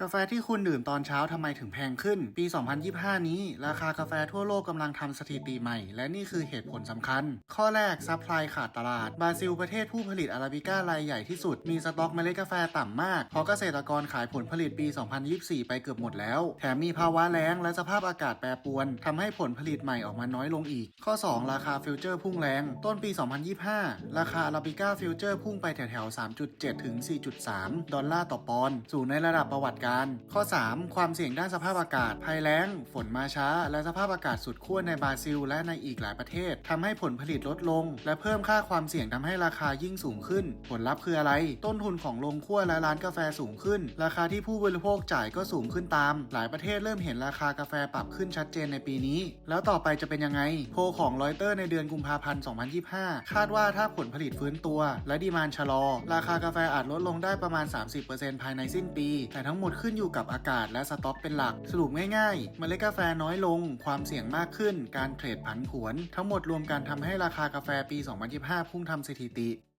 กาแฟที่คุณดื่มตอนเช้าทำไมถึงแพงขึ้น ปี 2025 นี้ ราคากาแฟทั่วโลกกำลังทำสถิติใหม่ และนี่คือเหตุผลสำคัญ ข้อแรกซัพพลายขาดตลาด บราซิลประเทศผู้ผลิตอาราบิก้ารายใหญ่ที่สุด มีสต็อกเมล็ดกาแฟต่ำมาก เพราะเกษตรกรขายผลผลิตปี 2024 ไปเกือบหมดแล้ว แถมมีภาวะแล้งและสภาพอากาศแปรปรวนทำให้ผลผลิตใหม่ออกมาน้อยลงอีก ข้อ 2 ราคาฟิวเจอร์พุ่งแรงต้นปี 2025 ราคาอาราบิก้าฟิวเจอร์พุ่งไปแถวๆ 3.7 ถึง 4.3 ดอลลาร์ต่อปอนด์สูงในระดับประวัติการ ข้อ 3 ความเสี่ยงด้านสภาพอากาศ ภัยแล้ง ฝนมาช้า และสภาพอากาศสุดขั้วในบราซิล และในอีกหลายประเทศทำให้ผลผลิตลดลง และเพิ่มค่าความเสี่ยงทำให้ราคายิ่งสูงขึ้น ผลลัพธ์คืออะไร ต้นทุนของโรงคั่วและร้านกาแฟสูงขึ้น ราคาที่ผู้บริโภคจ่ายก็สูงขึ้นตาม หลายประเทศเริ่มเห็นราคากาแฟปรับขึ้นชัดเจนในปีนี้ แล้วต่อไปจะเป็นยังไง โพลของรอยเตอร์ในเดือนกุมภาพันธ์ 2025 คาดว่าถ้าผลผลิตฟื้นตัว และดีมานชะลอ ราคากาแฟอาจลดลงได้ประมาณ 30%ภายในสิ้นปี แต่ทั้งหมดขึ้นอยู่กับอากาศและสต็อกเป็นหลัก สรุปง่ายๆ เมล็ดกาแฟน้อยลง ความเสี่ยงมากขึ้น การเทรดผันผวน ทั้งหมดรวมกันทำให้ราคากาแฟปี 2025 พุ่งทำสถิติ